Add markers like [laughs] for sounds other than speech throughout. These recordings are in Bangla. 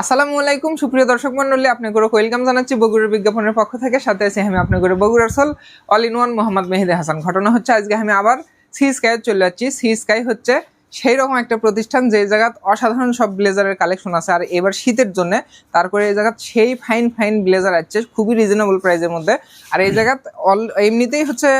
আসসালামু আলাইকুম, সুপ্রিয় দর্শক মন্ডলী আপনাকে ওয়েলকাম জানাচ্ছি বগুড়ার বিজ্ঞাপনের পক্ষ থেকে। সাথে আছি আমি আপনাকে বগুড়ার sole all in one Mohammad Mehedi Hasan. ঘটনা হচ্ছে, আজকে আমি আবার সি স্কাই চলে যাচ্ছি। সি স্কাই হচ্ছে সেই রকম একটা প্রতিষ্ঠান, যে জায়গাত অসাধারণ সব ব্লেজারের কালেকশন আছে। আর এবার শীতের জন্য তারপরে এই জায়গাত সেই ফাইন ফাইন ব্লেজার আছে খুবই রিজনেবল প্রাইসের মধ্যে। আর এই জায়গাত অল এমনিতেই হচ্ছে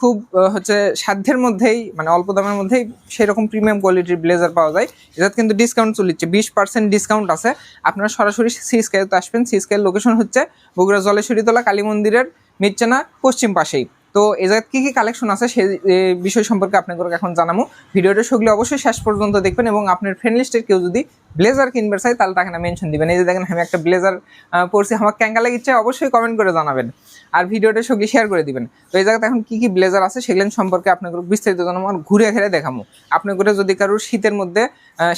খুব হচ্ছে সাধ্যের মধ্যেই মানে অল্প দামের মধ্যেই সেরকম প্রিমিয়াম কোয়ালিটির ব্লেজার পাওয়া যায়। এটা কিন্তু ডিসকাউন্ট চলিচ্ছে বিশ পার্সেন্ট ডিসকাউন্ট আছে। আপনারা সরাসরি সি স্কাইতে আসবেন। সি লোকেশন হচ্ছে বগুড়া জলেশ্বরীতলা কালী মন্দিরের মির্চানা পশ্চিম পাশেই। তো এই জায়গায় কী কী কালেকশন আছে সেই বিষয় সম্পর্কে আপনাকে এখন জানাব। ভিডিওটা সগলে অবশ্যই শেষ পর্যন্ত দেখবেন এবং আপনার ফ্রেন্ড লিস্টের কেউ যদি ব্লেজার কিনবে চাই তাহলে তাকে না মেনশন দিবেন। এই যে দেখেন, আমি একটা ব্লেজার পরছি। আমার ক্যাঙ্গা লাগিচ্ছে অবশ্যই কমেন্ট করে জানাবেন। আর ভিডিওটা সঙ্গে শেয়ার করে দিবেন। তো এই জায়গাতে এখন কী কী ব্লেজার আছে সেগুলো সম্পর্কে আপনাকে বিস্তারিত জানাব আর ঘুরে ঘিরে দেখাবো। আপনার করে যদি কারোর শীতের মধ্যে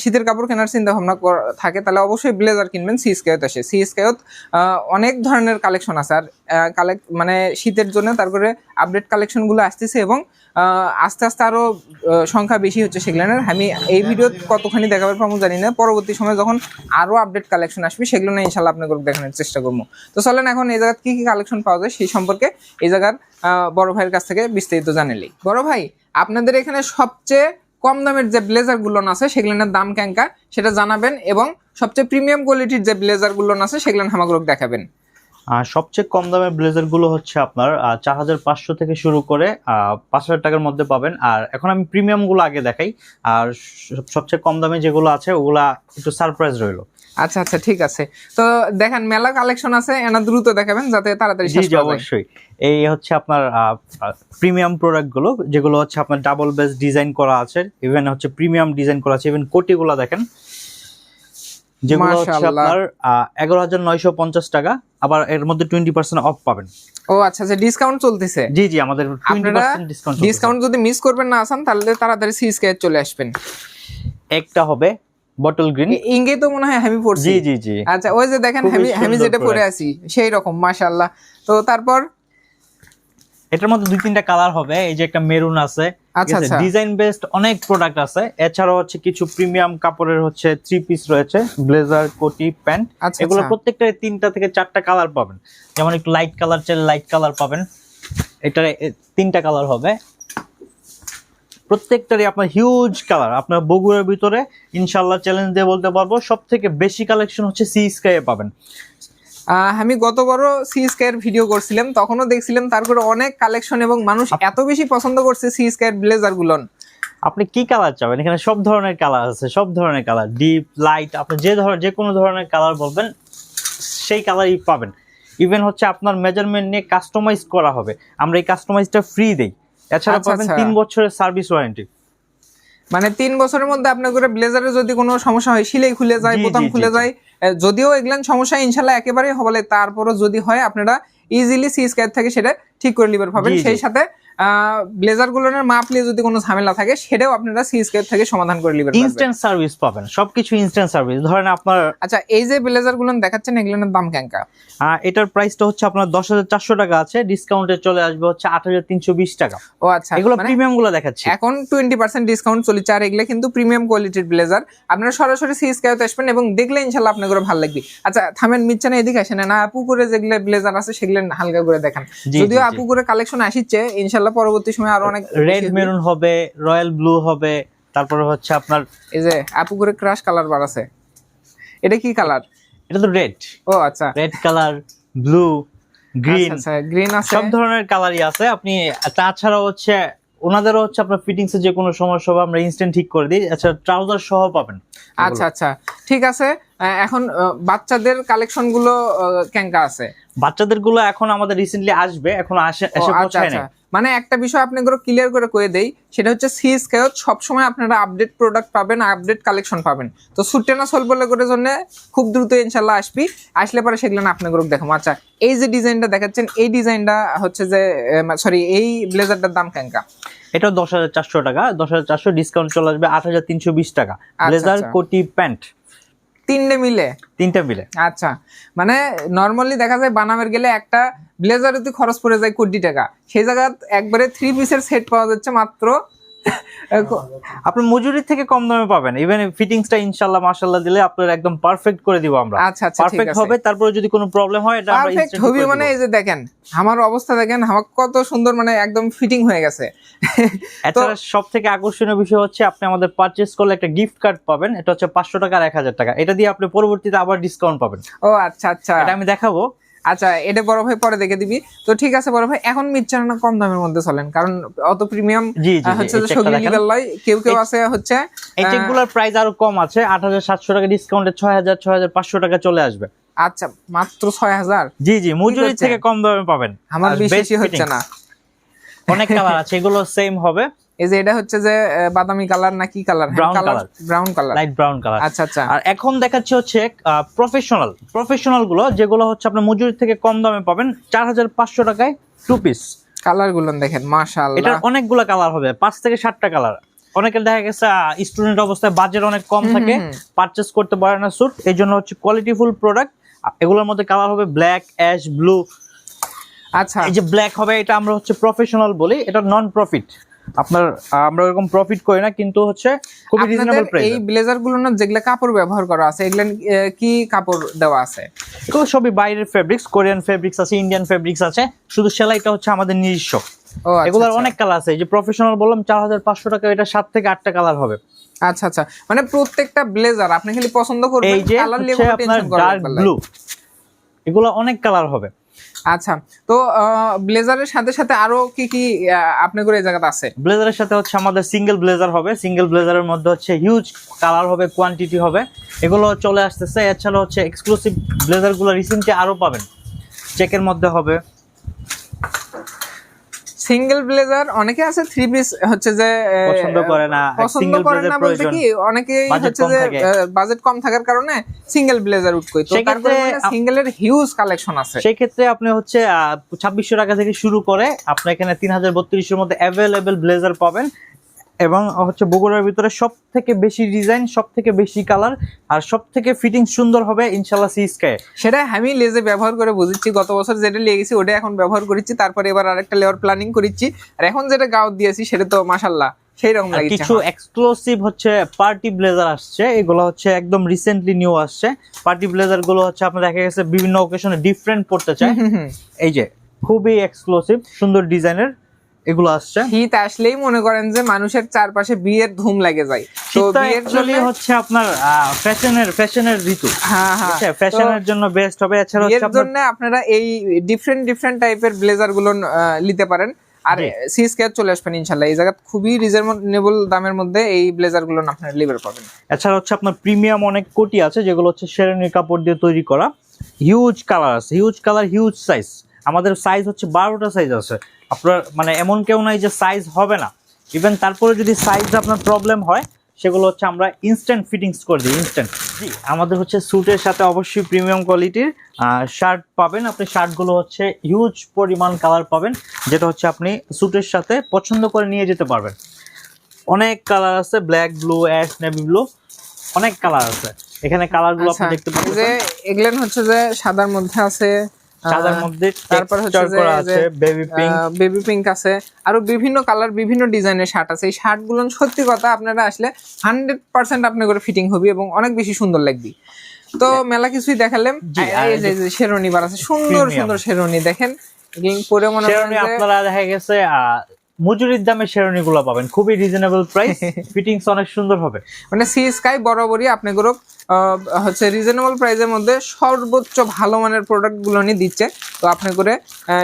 শীতের কাপড় কেনার চিন্তা ভাবনা থাকে, তাহলে অবশ্যই ব্লেজার কিনবেন সি স্কেয়ত আসে। সি স্কেয়ত অনেক ধরনের কালেকশন আছে। আর কালেক্ট মানে শীতের জন্য তারপরে আপডেট কালেকশনগুলো আসতেছে এবং আস্তে আস্তে আরও সংখ্যা বেশি হচ্ছে সেগুলোর। আমি এই ভিডিও কতখানি দেখাবার পাবো জানি না। পরবর্তী সময় যখন আরও আপডেট কালেকশন আসবে, সেগুলো নিয়ে ইনশাল্লাহ আপনাকে দেখানোর চেষ্টা করব। তো চলেন এখন এই জায়গায় কী কী কালেকশন পাওয়া যায় সেই সম্পর্কে এই জায়গার বড় ভাইয়ের কাছ থেকে বিস্তারিত জানিলি বড় ভাই, আপনাদের এখানে সবচেয়ে কম দামের যে ব্লেজারগুলো আছে, সেগুলোর দাম ক্যাঙ্কা সেটা জানাবেন এবং সবচেয়ে প্রিমিয়াম কোয়ালিটির যে ব্লেজারগুলো আছে সেগুলো আমাকে দেখাবেন। আর সবচেয়ে কম দামের ব্লেজারগুলো হচ্ছে আপনার চার হাজার পাঁচশো থেকে শুরু করে পাঁচ হাজার টাকার মধ্যে পাবেন। আর এখন আমি প্রিমিয়ামগুলো আগে দেখাই। আর সবচেয়ে কম দামে যেগুলো আছে ওগুলা একটু সারপ্রাইজ রইল। আচ্ছা আচ্ছা ঠিক আছে। তো দেখেন মেলা কালেকশন আছে এনা দ্রুত দেখাবেন যাতে তাড়াতাড়ি শেষ অবশ্যই। এই হচ্ছে আপনার প্রিমিয়াম প্রোডাক্টগুলো যেগুলো হচ্ছে আপনার ডাবল বেস ডিজাইন করা আছে ইভেন হচ্ছে প্রিমিয়াম ডিজাইন করা আছে ইভেন কোটিগুলো দেখেন। যেগুলো হচ্ছে আপনার এগারো হাজার নয়শো পঞ্চাশ টাকা আবার এর মধ্যে টোয়েন্টি পার্সেন্ট অফ পাবেন। ও আচ্ছা আচ্ছা ডিসকাউন্ট চলতেছে? জি জি আমাদের ডিসকাউন্ট ডিসকাউন্ট যদি মিস করবেন না আসান তাহলে তাড়াতাড়ি সি স্কয়ার চলে আসবেন। একটা হবে বটল গ্রিন ইঙ্গে তো মনে হয় আমি পড়ছি জি জি জি। আচ্ছা ওই যে দেখেন আমি আমি যেটা পরে আছি সেই রকম মাশাআল্লাহ। তো তারপর এটার মধ্যে দুই তিনটা কালার হবে এই যে একটা মেরুন আছে আচ্ছা, আচ্ছা। ডিজাইন বেসড অনেক প্রোডাক্ট আছে এছাড়াও হচ্ছে কিছু প্রিমিয়াম কাপড়ের হচ্ছে থ্রি পিস রয়েছে ব্লেজার কোটি প্যান্ট আচ্ছা, এগুলো আচ্ছা। প্রত্যেকটা তিনটা থেকে চারটা কালার পাবেন যেমন একটু লাইট কালার চাইলে লাইট কালার পাবেন এটার তিনটা কালার হবে প্রত্যেকটারই আপনার হিউজ কালার আপনার বগুড়ার ভিতরে ইনশাল্লাহ চ্যালেঞ্জ দিয়ে বলতে পারব সব থেকে বেশি কালেকশন হচ্ছে সি স্কাইয়ে পাবেন আমি গত বড় সি স্কয়ার ভিডিও করছিলাম তখনও দেখছিলাম তারপরে অনেক কালেকশন এবং মানুষ এত বেশি পছন্দ করছে সি স্কয়ার ব্লেজার গুলন আপনি কি কালার চাবেন? এখানে সব ধরনের কালার আছে সব ধরনের কালার ডিপ লাইট আপনি যে ধরনের যে কোনো ধরনের কালার বলবেন সেই কালারই পাবেন। ইভেন হচ্ছে আপনার মেজারমেন্ট নিয়ে কাস্টমাইজ করা হবে। আমরা এই কাস্টমাইজটা ফ্রি দেই। এছাড়া আচ্ছা, পাবেন আচ্ছা। তিন বছরের সার্ভিস ওয়ারেন্টি মানে তিন বছরের মধ্যে আপনার করে ব্লেজারে যদি কোনো সমস্যা হয় সিলাই খুলে যায় বোতাম খুলে যায় যদিও এগুলান সমস্যা ইনশাল্লাহ একেবারেই হবে তারপরও যদি হয় আপনারা ইজিলি সি স্কয়ার থেকে সেটা ঠিক করে নিবার পাবেন। সেই সাথে ব্লেজারগুলোর মাপ নিয়ে যদি কোনো ঝামেলা থাকে সেটাও আপনারা থেকে সমাধান করে পারবেন। ইনস্ট্যান্ট সার্ভিস পাবেন সবকিছু ইনস্ট্যান্ট সার্ভিস ধরেন আপনার আচ্ছা এই যে ব্লেজারগুলো দেখাচ্ছেন এগুলোর দাম কেঙ্কা? এটার প্রাইসটা হচ্ছে আপনার দশ হাজার চারশো টাকা আছে ডিসকাউন্টে চলে আসবে হচ্ছে আট হাজার তিনশো বিশ টাকা। ও আচ্ছা এগুলো মানে প্রিমিয়ামগুলো দেখাচ্ছি। এখন টোয়েন্টি পার্সেন্ট ডিসকাউন্ট চলছে আর এগুলো কিন্তু প্রিমিয়াম কোয়ালিটির ব্লেজার আপনারা সরাসরি সি স্কয়ারতে আসবেন এবং দেখলে ইনশাল্লাহ আপনার করে ভালো লাগবে। আচ্ছা থামেন মিচ্ছে না এদিকে আসেন। না আপু করে যেগুলো ব্লেজার আছে সেগুলো হালকা করে দেখান। যদিও। আপু করে কালেকশন আসিচ্ছে ইনশাল্লাহ পরবর্তী সময় আরও অনেক রেড মেরুন হবে। রয়্যাল ব্লু হবে তারপরে হচ্ছে আপনার এই যে আপু করে ক্রাশ কালার বার আছে। এটা কি কালার এটা তো রেড ও আচ্ছা। রেড কালার ব্লু গ্রিন আচ্ছা গ্রিন আছে। সব ধরনের কালারই আছে। আপনি তাছাড়া হচ্ছে ওনাদেরও হচ্ছে আপনার ফিটিংস এর যে কোনো সমস্যা হবে আমরা ইনস্ট্যান্ট ঠিক করে দিই। আচ্ছা ট্রাউজার সহ পাবেন। আচ্ছা আচ্ছা। ঠিক আছে। এখন বাচ্চাদের কালেকশনগুলো কেঙ্কা আছে? বাচ্চাদেরগুলো এখন আমাদের রিসেন্টলি আসবে এখন আসে আচ্ছা পৌঁছায় আচ্ছা। মানে একটা বিষয় আপনাদের ক্লিয়ার করে কয়ে দেই সেটা হচ্ছে সি স্কেয়ত সবসময় আপনারা আপডেট প্রোডাক্ট পাবেন আপডেট কালেকশন পাবেন। তো সুটেনা সোল বলে করে জন্য খুব দ্রুত ইনশাল্লাহ আসবি। আসলে পরে সেগুলো না আপনাদের দেখাবো। আচ্ছা এই যে ডিজাইনটা দেখাচ্ছেন এই ডিজাইনটা হচ্ছে যে সরি এই ব্লেজারটার দাম কেঙ্কা? এটা দশ হাজার চারশো টাকা দশ হাজার চারশো ডিসকাউন্ট চলে আসবে আট হাজার তিনশো বিশ টাকা। ব্লেজার আচ্ছা। কোটি প্যান্ট তিনটে মিলে? তিনটে মিলে। আচ্ছা। মানে নর্মালি দেখা যায় বানামের গেলে একটা ব্লেজার তুই খরচ পড়ে যায় কোটি টাকা সেই জায়গা একবারে থ্রি পিসের সেট পাওয়া যাচ্ছে মাত্র আপনি মজুরির থেকে কম দামে পাবেন। ইভেন ফিটিংসটা ইনশাল্লাহ মাশাল্লাহ দিলে আপনার একদম পারফেক্ট করে দিব আমরা। আচ্ছা আচ্ছা পারফেক্ট হবে তারপরে যদি কোনো প্রবলেম হয় এটা আমরা পারফেক্ট হবে মানে এই যে দেখেন আমার অবস্থা দেখেন আমার কত সুন্দর মানে একদম ফিটিং হয়ে গেছে। [laughs] এছাড়া সব থেকে আকর্ষণীয় বিষয় হচ্ছে আপনি আমাদের পারচেস করলে একটা গিফট কার্ড পাবেন এটা হচ্ছে পাঁচশো টাকা আর এক হাজার টাকা। এটা দিয়ে আপনি পরবর্তীতে আবার ডিসকাউন্ট পাবেন। ও আচ্ছা আচ্ছা। এটা আমি দেখাবো। আচ্ছা এটা বড় ভাই পরে দেখে দিবি। তো ঠিক আছে বড় ভাই এখন মিচ্ছার না কম দামের মধ্যে চলেন কারণ অত প্রিমিয়াম হচ্ছে যে সগি লিগাল লয় কেউ কেউ আছে হচ্ছে এই আহ, চেকগুলোর প্রাইস আরও কম আছে আট হাজার সাতশো টাকা ডিসকাউন্টে ছয় হাজার ছয় হাজার পাঁচশো টাকা চলে আসবে। আচ্ছা মাত্র ছয় হাজার? জি জি মজুরি থেকে কম দামে পাবেন। আমার বিশ্বাসই হচ্ছে না। অনেক কালার আছে এগুলো সেম হবে। এই যে এটা হচ্ছে যে বাদামি কালার না কি colour? Brown colour। Brown colour light brown colour আচ্ছা আচ্ছা। আর এখন দেখাচ্ছে হচ্ছে প্রফেশনাল প্রফেশনালগুলো যেগুলো হচ্ছে আপনার মজুরি থেকে কম দামে পাবেন চার হাজার পাঁচশো টাকায় টু পিস কালারগুলো দেখেন মাশাআল্লাহ। এটার অনেকগুলো কালার হবে পাঁচ থেকে সাতটা কালার অনেকের দেখা গেছে স্টুডেন্ট অবস্থায় বাজেট অনেক কম থাকে। পারচেস করতে পারে না স্যুট এই জন্য হচ্ছে কোয়ালিটিফুল প্রোডাক্ট এগুলোর মধ্যে কালার হবে ব্ল্যাক অ্যাশ ব্লু আচ্ছা। এই যে ব্ল্যাক হবে এটা আমরা হচ্ছে প্রফেশনাল বলি এটা নন প্রফিট আপনার আমরা এরকম প্রফিট করি না কিন্তু হচ্ছে খুবই রিজনেবল প্রাইস এই ব্লেজারগুলো না যেগুলা কাপড় ব্যবহার করা আছে এগুলা কি কাপড় দেওয়া আছে? তো সবই বাইরের ফেব্রিক্স কোরিয়ান ফেব্রিক্স আছে ইন্ডিয়ান ফেব্রিক্স আছে শুধু সেলাইটা হচ্ছে আমাদের নিজস্ব। ও আচ্ছা, এগুলোর আচ্ছা। অনেক কালার আছে এই যে প্রফেশনাল বললাম চার হাজার পাঁচশো টাকা এটা সাত থেকে আটটা কালার হবে। আচ্ছা আচ্ছা। মানে প্রত্যেকটা ব্লেজার আপনি খালি পছন্দ করবেন কালার নিয়ে আপনার ডার্ক ব্লু এগুলো অনেক কালার হবে। আচ্ছা তো ব্লেজারের সাথে সাথে আরও কি কি আপনি আপনার করে এই জায়গাতে আছে? ব্লেজারের সাথে হচ্ছে আমাদের সিঙ্গেল ব্লেজার হবে। সিঙ্গেল ব্লেজারের মধ্যে হচ্ছে হিউজ কালার হবে কোয়ান্টিটি হবে। এগুলো চলে আসতেছে। এছাড়া হচ্ছে এক্সক্লুসিভ ব্লেজারগুলো রিসেন্টলি আরও পাবেন। চেকের মধ্যে হবে। সিঙ্গেল ব্লেজার অনেকে আছে থ্রি পিস হচ্ছে যে পছন্দ করে না, পছন্দ করে না বলতে কি অনেকে হচ্ছে যে বাজেট কম থাকার কারণে সিঙ্গেল ব্লেজার উঠ কই তো সেক্ষেত্রে তারপরে সিঙ্গেলের হিউজ কালেকশন আছে। সেই ক্ষেত্রে আপনি হচ্ছে ছাব্বিশশো টাকা থেকে শুরু করে আপনি এখানে তিন হাজার বত্রিশের মধ্যে अवेलेबल ব্লেজার পাবেন। এবং হচ্ছে বগুড়ার ভিতরে সব থেকে বেশি ডিজাইন সব থেকে বেশি কালার আর সব থেকে ফিটিং সুন্দর হবে ইনশাল্লাহ সি স্কাই সেটা আমি লেজে ব্যবহার করে বুঝেছি গত বছর যেটা লেগেছি ওটা এখন ব্যবহার করেছি তারপরে এবার আরেকটা লেয়ার প্ল্যানিং করেছি আর এখন যেটা গাউট দিয়েছি সেটা তো মাশাল্লাহ সেই রকম কিছু এক্সক্লুসিভ হচ্ছে পার্টি ব্লেজার আসছে এগুলো হচ্ছে একদম রিসেন্টলি নিউ আসছে। পার্টি ব্লেজারগুলো হচ্ছে আপনার দেখা গেছে বিভিন্ন ওকেশনে ডিফারেন্ট পড়তে চায়। এই যে খুবই এক্সক্লুসিভ সুন্দর ডিজাইনের এগুলো আসছে। শীত আসলেই মনে করেন যে মানুষের চারপাশে বিয়ের ধুম লাগে যায়। তো বিয়ের জন্য হচ্ছে আপনার ফ্যাশনের ফ্যাশনের ঋতু। হ্যাঁ হ্যাঁ। ফ্যাশনের জন্য বেস্ট হবে। এছাড়া হচ্ছে জন্য আপনারা এই ডিফারেন্ট ডিফারেন্ট টাইপের ব্লেজারগুলো নিতে পারেন। আর। সি স্কোয়ার চলে আসবেন ইনশাল্লাহ এই জায়গা খুবই রিজনেবল দামের মধ্যে এই ব্লেজারগুলো আপনারা লিভার পাবেন। এছাড়া হচ্ছে আপনার প্রিমিয়াম অনেক কোটি আছে যেগুলো হচ্ছে শেরানির কাপড় দিয়ে তৈরি করা। হিউজ কালার আছে। হিউজ কালার হিউজ সাইজ আমাদের সাইজ হচ্ছে বারোটা সাইজ আছে। আপনার মানে এমন কেউ নাই যে সাইজ হবে না। ইভেন তারপরে যদি সাইজ আপনার প্রবলেম হয় সেগুলো হচ্ছে আমরা ইনস্ট্যান্ট ফিটিংস করে দিই ইনস্ট্যান্ট জি। আমাদের হচ্ছে স্যুটের সাথে অবশ্যই প্রিমিয়াম কোয়ালিটির শার্ট পাবেন। আপনি শার্টগুলো হচ্ছে হিউজ পরিমাণ কালার পাবেন যেটা হচ্ছে আপনি স্যুটের সাথে পছন্দ করে নিয়ে যেতে পারবেন। অনেক কালার আছে black blue ash navy blue অনেক কালার আছে। এখানে কালারগুলো আপনি আচ্ছা দেখতে পাচ্ছেন। যে এগুলেন হচ্ছে যে সাদার মধ্যে আছে সাদার মধ্যে তারপর হচ্ছে আছে বেবি পিঙ্ক বেবি পিঙ্ক আছে। আরও বিভিন্ন কালার বিভিন্ন ডিজাইনের শার্ট আছে। এই সত্যি কথা আপনারা আসলে হান্ড্রেড পার্সেন্ট আপনার করে ফিটিং হবে এবং অনেক বেশি সুন্দর লাগবে। তো মেলা কিছুই দেখালাম। শেরনি বার আছে সুন্দর সুন্দর শেরনি দেখেন। পরে মনে করেন শেরনি যে- আপনারা দেখা গেছে মজুরির দামে শেরনি গুলো পাবেন। খুবই রিজনেবল প্রাইস ফিটিংস অনেক সুন্দর হবে। মানে সি স্কাই বরাবরই আপনাগুলো হচ্ছে রিজনেবল প্রাইসের মধ্যে সর্বোচ্চ ভালো মানের প্রোডাক্টগুলো নিয়ে দিচ্ছে তো আপনি করে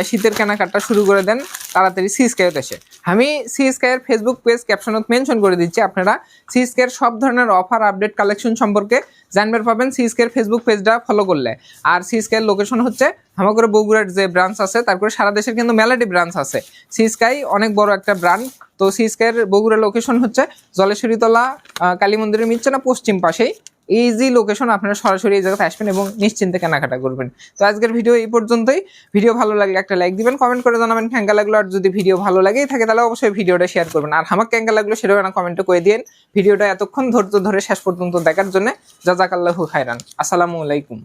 শীতের কেনাকাটা শুরু করে দেন, তাড়াতাড়ি সি স্কাইতে এসে আমি সি স্কাইয়ের ফেসবুক পেজ ক্যাপশনত মেনশন করে দিচ্ছি, আপনারা সি স্কাইয়ের সব ধরনের অফার আপডেট কালেকশন সম্পর্কে জানবার পাবেন সি স্কাইয়ের ফেসবুক পেজটা ফলো করলে। আর সি স্কাইয়ের লোকেশন হচ্ছে হামাগুড়া বগুড়ার যে ব্রাঞ্চ আছে, তারপরে সারা দেশের কিন্তু মেলাডি ব্রাঞ্চ আছে। সি স্কাই অনেক বড় একটা ব্রান্ড তো সি স্কাইয়ের বগুড়া লোকেশন হচ্ছে জলেশ্বরীতলা কালী মন্দিরের মিচ্ছে না পশ্চিম পাশেই? ইজি লোকেশন আপনারা সরাসরি এই জায়গাতে আসবেন এবং নিশ্চিন্তে কেনাকাটা করবেন। তো আজকের ভিডিও এই পর্যন্তই। ভিডিও ভালো লাগলে একটা লাইক দিবেন কমেন্ট করে জানাবেন ক্যাঙ্গা লাগল আর যদি ভিডিও ভালো লাগেই থাকে তাহলে অবশ্যই ভিডিওটা শেয়ার করবেন। আর আমার ক্যাঙ্গা লাগল সেটাও না কমেন্টে করে দিন ভিডিওটা এতক্ষণ ধৈর্য ধরে শেষ পর্যন্ত দেখার জন্য। জাজাকাল্লাহু খাইরান আসসালামু আলাইকুম।